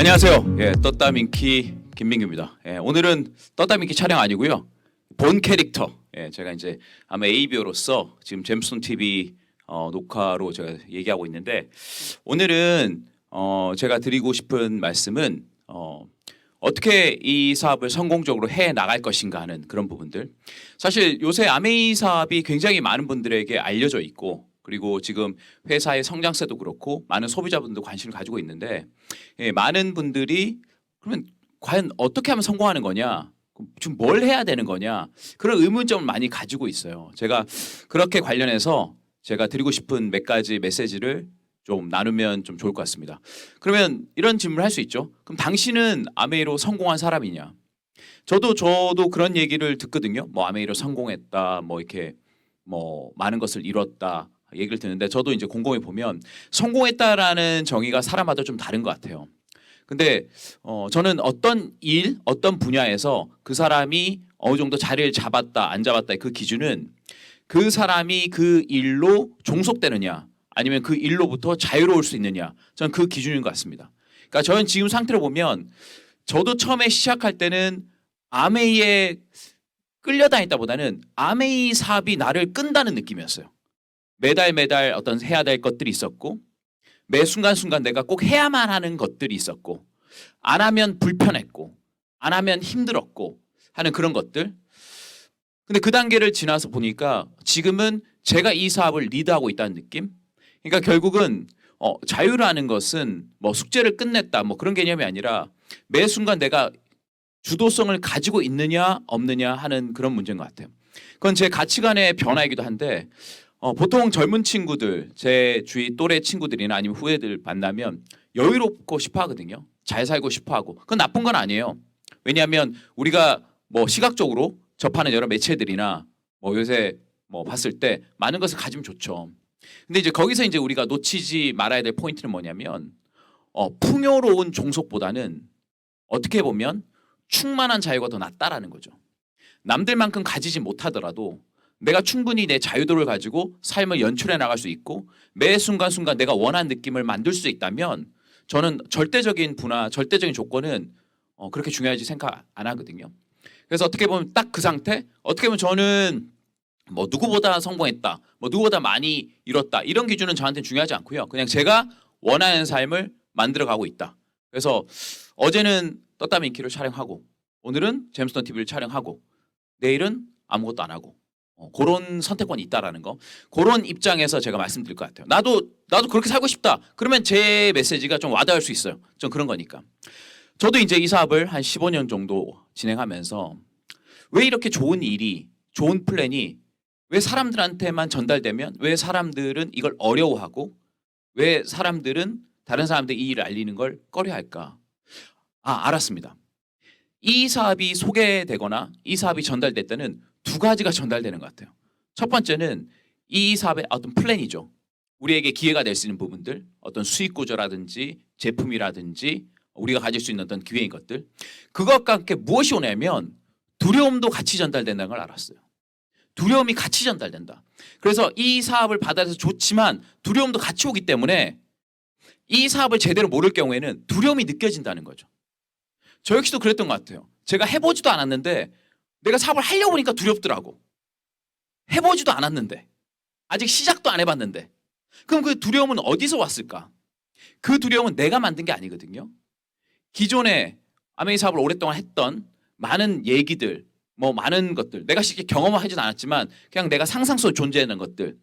안녕하세요. 예, 떴다민키 김민규입니다. 예, 오늘은 떴다민키 촬영 아니고요. 본 캐릭터. 예, 제가 이제 아마 ABO로서 지금 잼스톤 TV 어, 녹화로 제가 얘기하고 있는데 오늘은 어, 제가 드리고 싶은 말씀은 어, 어떻게 이 사업을 성공적으로 해 나갈 것인가 하는 그런 부분들. 사실 요새 아메이 사업이 굉장히 많은 분들에게 알려져 있고 그리고 지금 회사의 성장세도 그렇고 많은 소비자분도 관심을 가지고 있는데 예, 많은 분들이 그러면 과연 어떻게 하면 성공하는 거냐? 지금 뭘 해야 되는 거냐? 그런 의문점을 많이 가지고 있어요. 제가 그렇게 관련해서 제가 드리고 싶은 몇 가지 메시지를 좀 나누면 좀 좋을 것 같습니다. 그러면 이런 질문을 할 수 있죠. 그럼 당신은 아메이로 성공한 사람이냐? 저도 저도 그런 얘기를 듣거든요. 뭐 아메이로 성공했다, 뭐 이렇게 뭐 많은 것을 이뤘다 얘기를 듣는데 저도 이제 곰곰이 보면 성공했다라는 정의가 사람마다 좀 다른 것 같아요. 근데 어, 저는 어떤 일, 어떤 분야에서 그 사람이 어느 정도 자리를 잡았다, 안 잡았다 그 기준은 그 사람이 그 일로 종속되느냐, 아니면 그 일로부터 자유로울 수 있느냐, 저는 그 기준인 것 같습니다. 그러니까 저는 지금 상태로 보면 저도 처음에 시작할 때는 아메이에 끌려다녔다보다는 아메이 사업이 나를 끈다는 느낌이었어요. 매달 매달 어떤 해야 될 것들이 있었고 매 순간순간 내가 꼭 해야만 하는 것들이 있었고 안 하면 불편했고 안 하면 힘들었고 하는 그런 것들. 근데 그 단계를 지나서 보니까 지금은 제가 이 사업을 리드하고 있다는 느낌. 그러니까 결국은 어, 자유라는 것은 뭐 숙제를 끝냈다 뭐 그런 개념이 아니라 매 순간 내가 주도성을 가지고 있느냐 없느냐 하는 그런 문제인 것 같아요. 그건 제 가치관의 변화이기도 한데 어, 보통 젊은 친구들, 제 주위 또래 친구들이나 아니면 후배들 만나면 여유롭고 싶어 하거든요. 잘 살고 싶어 하고. 그건 나쁜 건 아니에요. 왜냐하면 우리가 뭐 시각적으로 접하는 여러 매체들이나 뭐 요새 뭐 봤을 때 많은 것을 가지면 좋죠. 근데 이제 거기서 이제 우리가 놓치지 말아야 될 포인트는 뭐냐면 어, 풍요로운 종속보다는 어떻게 보면 충만한 자유가 더 낫다라는 거죠. 남들만큼 가지지 못하더라도 내가 충분히 내 자유도를 가지고 삶을 연출해 나갈 수 있고 매 순간순간 내가 원하는 느낌을 만들 수 있다면 저는 절대적인 분화, 절대적인 조건은 어, 그렇게 중요하지 생각 안 하거든요. 그래서 어떻게 보면 딱 그 상태, 어떻게 보면 저는 뭐 누구보다 성공했다, 뭐 누구보다 많이 이뤘다 이런 기준은 저한테는 중요하지 않고요. 그냥 제가 원하는 삶을 만들어 가고 있다. 그래서 어제는 떴다민키를 촬영하고 오늘은 제임스턴 TV를 촬영하고 내일은 아무것도 안 하고 어, 그런 선택권이 있다라는 거 그런 입장에서 제가 말씀드릴 것 같아요. 나도 나도 그렇게 살고 싶다. 그러면 제 메시지가 좀 와닿을 수 있어요. 좀 그런 거니까. 저도 이제 이 사업을 한 15년 정도 진행하면서 왜 이렇게 좋은 일이 좋은 플랜이 왜 사람들한테만 전달되면 왜 사람들은 이걸 어려워하고 왜 사람들은 다른 사람들 이 일을 알리는 걸 꺼려할까? 아 알았습니다. 이 사업이 소개되거나 이 사업이 전달될 때는 두 가지가 전달되는 것 같아요. 첫 번째는 이 사업의 어떤 플랜이죠. 우리에게 기회가 될 수 있는 부분들, 어떤 수익 구조라든지 제품이라든지 우리가 가질 수 있는 어떤 기회인 것들, 그것과 함께 무엇이 오냐면 두려움도 같이 전달된다는 걸 알았어요. 두려움이 같이 전달된다. 그래서 이 사업을 받아서 좋지만 두려움도 같이 오기 때문에 이 사업을 제대로 모를 경우에는 두려움이 느껴진다는 거죠. 저 역시도 그랬던 것 같아요. 제가 해보지도 않았는데 내가 사업을 하려고 하니까 두렵더라고. 해보지도 않았는데 아직 시작도 안 해봤는데 그럼 그 두려움은 어디서 왔을까? 그 두려움은 내가 만든 게 아니거든요. 기존에 아메이 사업을 오랫동안 했던 많은 얘기들, 뭐 많은 것들, 내가 쉽게 경험을 하진 않았지만 그냥 내가 상상 속에 존재하는 것들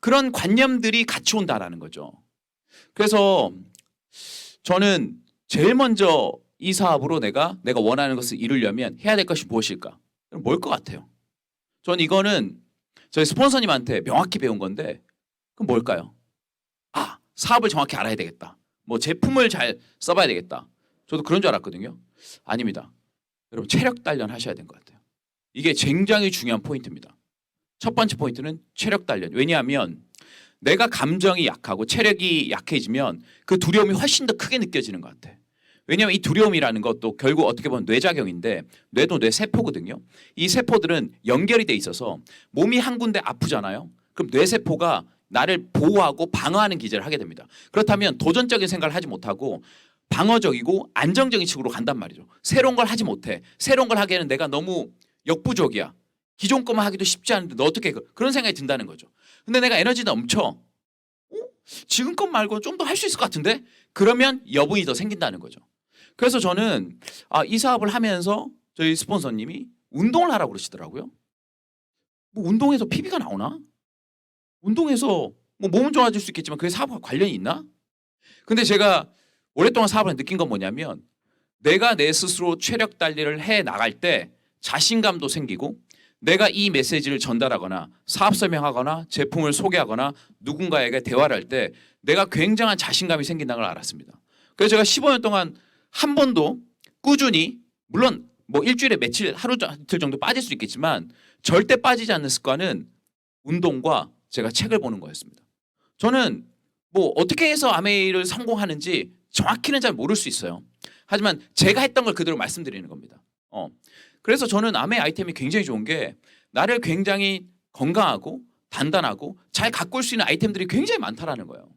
그런 관념들이 같이 온다라는 거죠. 그래서 저는 제일 먼저 이 사업으로 내가 내가 원하는 것을 이루려면 해야 될 것이 무엇일까? 뭘 것 같아요? 전 이거는 저희 스폰서님한테 명확히 배운 건데 그럼 뭘까요? 아 사업을 정확히 알아야 되겠다. 뭐 제품을 잘 써봐야 되겠다. 저도 그런 줄 알았거든요. 아닙니다. 여러분 체력 단련 하셔야 될것 같아요. 이게 굉장히 중요한 포인트입니다. 첫 번째 포인트는 체력 단련. 왜냐하면 내가 감정이 약하고 체력이 약해지면 그 두려움이 훨씬 더 크게 느껴지는 것 같아. 왜냐하면 이 두려움이라는 것도 결국 어떻게 보면 뇌작용인데 뇌도 뇌세포거든요. 이 세포들은 연결이 돼 있어서 몸이 한 군데 아프잖아요. 그럼 뇌세포가 나를 보호하고 방어하는 기제를 하게 됩니다. 그렇다면 도전적인 생각을 하지 못하고 방어적이고 안정적인 식으로 간단 말이죠. 새로운 걸 하지 못해. 새로운 걸 하기에는 내가 너무 역부족이야. 기존 것만 하기도 쉽지 않은데 너 어떻게 해? 그런 생각이 든다는 거죠. 근데 내가 에너지 넘쳐. 어? 지금 것 말고 좀 더 할 수 있을 것 같은데? 그러면 여분이 더 생긴다는 거죠. 그래서 저는 아, 이 사업을 하면서 저희 스폰서님이 운동을 하라고 그러시더라고요. 뭐 운동해서 PB가 나오나? 운동해서 뭐 몸은 좋아질 수 있겠지만 그게 사업과 관련이 있나? 근데 제가 오랫동안 사업을 느낀 건 뭐냐면 내가 내 스스로 체력 단리를 해 나갈 때 자신감도 생기고 내가 이 메시지를 전달하거나 사업 설명하거나 제품을 소개하거나 누군가에게 대화를 할 때 내가 굉장한 자신감이 생긴다는 걸 알았습니다. 그래서 제가 15년 동안 한 번도 꾸준히 물론 뭐 일주일에 며칠 하루 이틀 정도 빠질 수 있겠지만 절대 빠지지 않는 습관은 운동과 제가 책을 보는 거였습니다. 저는 뭐 어떻게 해서 아메이를 성공하는지 정확히는 잘 모를 수 있어요. 하지만 제가 했던 걸 그대로 말씀드리는 겁니다. 어. 그래서 저는 아메 아이템이 굉장히 좋은 게 나를 굉장히 건강하고 단단하고 잘 가꿀 수 있는 아이템들이 굉장히 많다라는 거예요.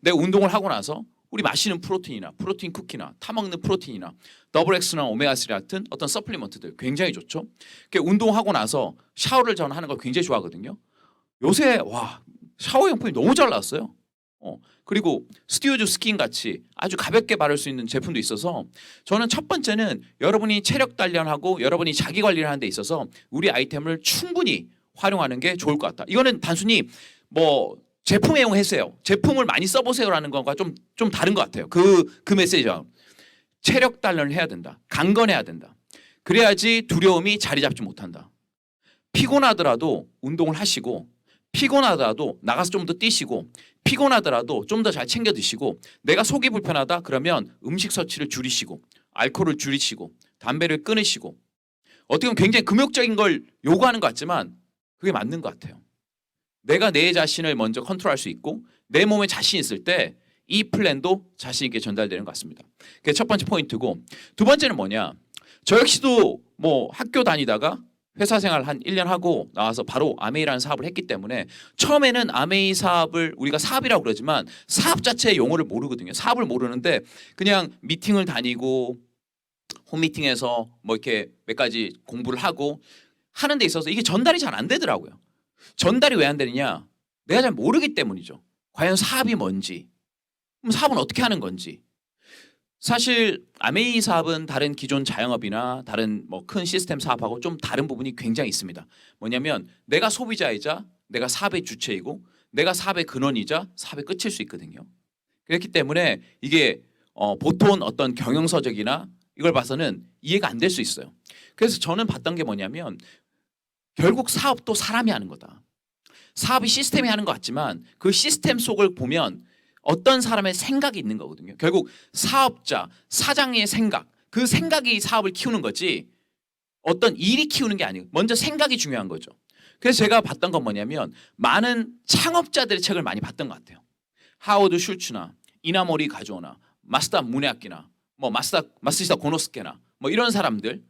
내가 운동을 하고 나서 우리 마시는 프로틴이나 프로틴 쿠키나 타먹는 프로틴이나 더블 X나 오메가3 같은 어떤 서플리먼트들 굉장히 좋죠. 그 운동하고 나서 샤워를 저는 하는 걸 굉장히 좋아하거든요. 요새 와 샤워 용품이 너무 잘 나왔어요. 어, 그리고 스튜디오 스킨 같이 아주 가볍게 바를 수 있는 제품도 있어서 저는 첫 번째는 여러분이 체력 단련하고 여러분이 자기 관리를 하는 데 있어서 우리 아이템을 충분히 활용하는 게 좋을 것 같다. 이거는 단순히 뭐 제품 애용했어요. 제품을 많이 써보세요라는 것과 좀 좀 다른 것 같아요. 그 그 메시지가 체력 단련을 해야 된다. 강건해야 된다. 그래야지 두려움이 자리 잡지 못한다. 피곤하더라도 운동을 하시고 피곤하더라도 나가서 좀 더 뛰시고 피곤하더라도 좀 더 잘 챙겨 드시고 내가 속이 불편하다 그러면 음식 섭취를 줄이시고 알코올을 줄이시고 담배를 끊으시고 어떻게 보면 굉장히 금욕적인 걸 요구하는 것 같지만 그게 맞는 것 같아요. 내가 내 자신을 먼저 컨트롤할 수 있고 내 몸에 자신 있을 때 이 플랜도 자신 있게 전달되는 것 같습니다. 그게 첫 번째 포인트고 두 번째는 뭐냐? 저 역시도 뭐 학교 다니다가 회사 생활 한 1년 하고 나와서 바로 아메이라는 사업을 했기 때문에 처음에는 아메이 사업을 우리가 사업이라고 그러지만 사업 자체의 용어를 모르거든요. 사업을 모르는데 그냥 미팅을 다니고 홈미팅에서 뭐 이렇게 몇 가지 공부를 하고 하는 데 있어서 이게 전달이 잘 안 되더라고요. 전달이 왜 안 되느냐? 내가 잘 모르기 때문이죠. 과연 사업이 뭔지, 그럼 사업은 어떻게 하는 건지. 사실 아메이 사업은 다른 기존 자영업이나 다른 뭐 큰 시스템 사업하고 좀 다른 부분이 굉장히 있습니다. 뭐냐면 내가 소비자이자 내가 사업의 주체이고 내가 사업의 근원이자 사업의 끝일 수 있거든요. 그렇기 때문에 이게 어, 보통 어떤 경영서적이나 이걸 봐서는 이해가 안 될 수 있어요. 그래서 저는 봤던 게 뭐냐면 결국 사업도 사람이 하는 거다. 사업이 시스템이 하는 것 같지만 그 시스템 속을 보면 어떤 사람의 생각이 있는 거거든요. 결국 사업자, 사장의 생각, 그 생각이 사업을 키우는 거지 어떤 일이 키우는 게 아니고 먼저 생각이 중요한 거죠. 그래서 제가 봤던 건 뭐냐면 많은 창업자들의 책을 많이 봤던 것 같아요. 하워드 슐츠나 이나모리 가조나 마스다 무네아키나 뭐 마스다 마스시다 고노스케나 뭐 이런 사람들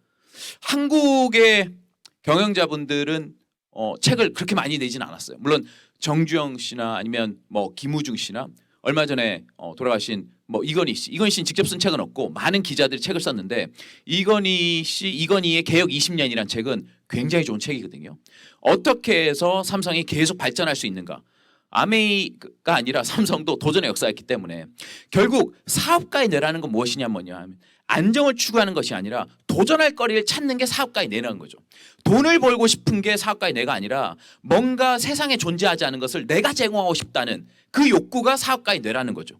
한국의 경영자분들은 어, 책을 그렇게 많이 내지는 않았어요. 물론 정주영 씨나 아니면 뭐 김우중 씨나 얼마 전에 어, 돌아가신 뭐 이건희 씨, 이건희 씨는 직접 쓴 책은 없고 많은 기자들이 책을 썼는데 이건희 씨, 이건희의 개혁 20년이란 책은 굉장히 좋은 책이거든요. 어떻게 해서 삼성이 계속 발전할 수 있는가? 아메이가 아니라 삼성도 도전의 역사였기 때문에 결국 사업가의 뇌라는 건 무엇이냐 뭐냐 하면 안정을 추구하는 것이 아니라 도전할 거리를 찾는 게 사업가의 뇌라는 거죠. 돈을 벌고 싶은 게 사업가의 뇌가 아니라 뭔가 세상에 존재하지 않은 것을 내가 제공하고 싶다는 그 욕구가 사업가의 뇌라는 거죠.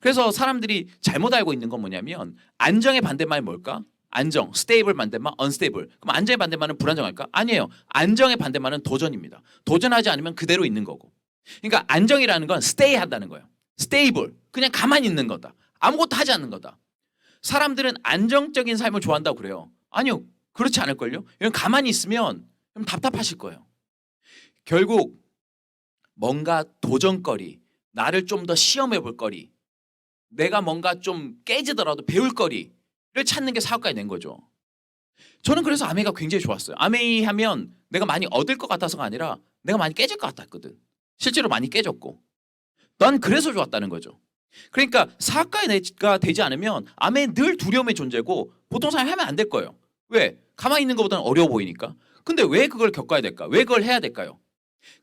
그래서 사람들이 잘못 알고 있는 건 뭐냐면 안정의 반대말이 뭘까? 안정, 스테이블 반대말, 언스테이블. 그럼 안정의 반대말은 불안정할까? 아니에요. 안정의 반대말은 도전입니다. 도전하지 않으면 그대로 있는 거고. 그러니까 안정이라는 건 스테이 한다는 거예요. 스테이블. 그냥 가만히 있는 거다. 아무것도 하지 않는 거다. 사람들은 안정적인 삶을 좋아한다고 그래요. 아니요. 그렇지 않을걸요. 이건 가만히 있으면 좀 답답하실 거예요. 결국 뭔가 도전거리, 나를 좀 더 시험해 볼 거리, 내가 뭔가 좀 깨지더라도 배울 거리를 찾는 게 사업가에 낸 거죠. 저는 그래서 아메이가 굉장히 좋았어요. 아메이 하면 내가 많이 얻을 것 같아서가 아니라 내가 많이 깨질 것 같았거든. 실제로 많이 깨졌고. 난 그래서 좋았다는 거죠. 그러니까 사업가가 되지 않으면 아메 늘 두려움의 존재고 보통 사람이 하면 안 될 거예요. 왜? 가만히 있는 것보다는 어려워 보이니까. 근데 왜 그걸 겪어야 될까? 왜 그걸 해야 될까요?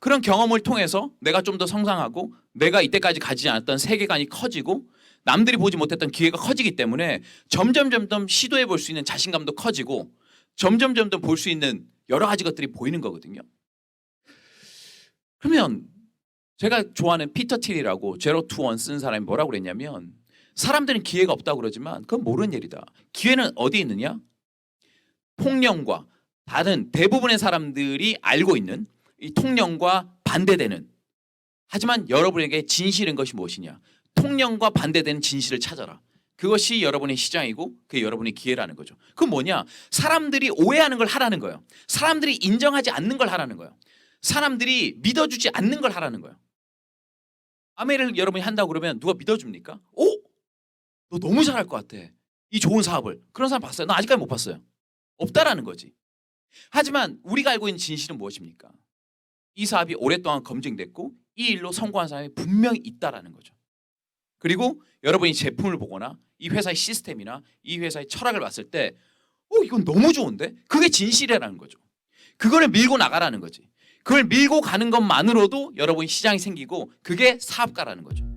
그런 경험을 통해서 내가 좀 더 성장하고 내가 이때까지 가지지 않았던 세계관이 커지고 남들이 보지 못했던 기회가 커지기 때문에 점점 점점 시도해 볼 수 있는 자신감도 커지고 점점 점점 볼 수 있는 여러 가지 것들이 보이는 거거든요. 그러면 제가 좋아하는 피터 틸이라고 제로 투원 쓴 사람이 뭐라고 그랬냐면 사람들은 기회가 없다고 그러지만 그건 모르는 일이다. 기회는 어디 있느냐? 통념과 다른 대부분의 사람들이 알고 있는 이 통념과 반대되는 하지만 여러분에게 진실인 것이 무엇이냐? 통념과 반대되는 진실을 찾아라. 그것이 여러분의 시장이고 그게 여러분의 기회라는 거죠. 그건 뭐냐? 사람들이 오해하는 걸 하라는 거예요. 사람들이 인정하지 않는 걸 하라는 거예요. 사람들이 믿어주지 않는 걸 하라는 거예요. 아메를 여러분이 한다고 그러면 누가 믿어줍니까? 오, 너 너무 잘할 것 같아. 이 좋은 사업을 그런 사람 봤어요? 나 아직까지 못 봤어요. 없다라는 거지. 하지만 우리가 알고 있는 진실은 무엇입니까? 이 사업이 오랫동안 검증됐고 이 일로 성공한 사람이 분명히 있다라는 거죠. 그리고 여러분이 제품을 보거나 이 회사의 시스템이나 이 회사의 철학을 봤을 때, 어 이건 너무 좋은데? 그게 진실이라는 거죠. 그거를 밀고 나가라는 거지. 그걸 밀고 가는 것만으로도 여러분이 시장이 생기고 그게 사업가라는 거죠.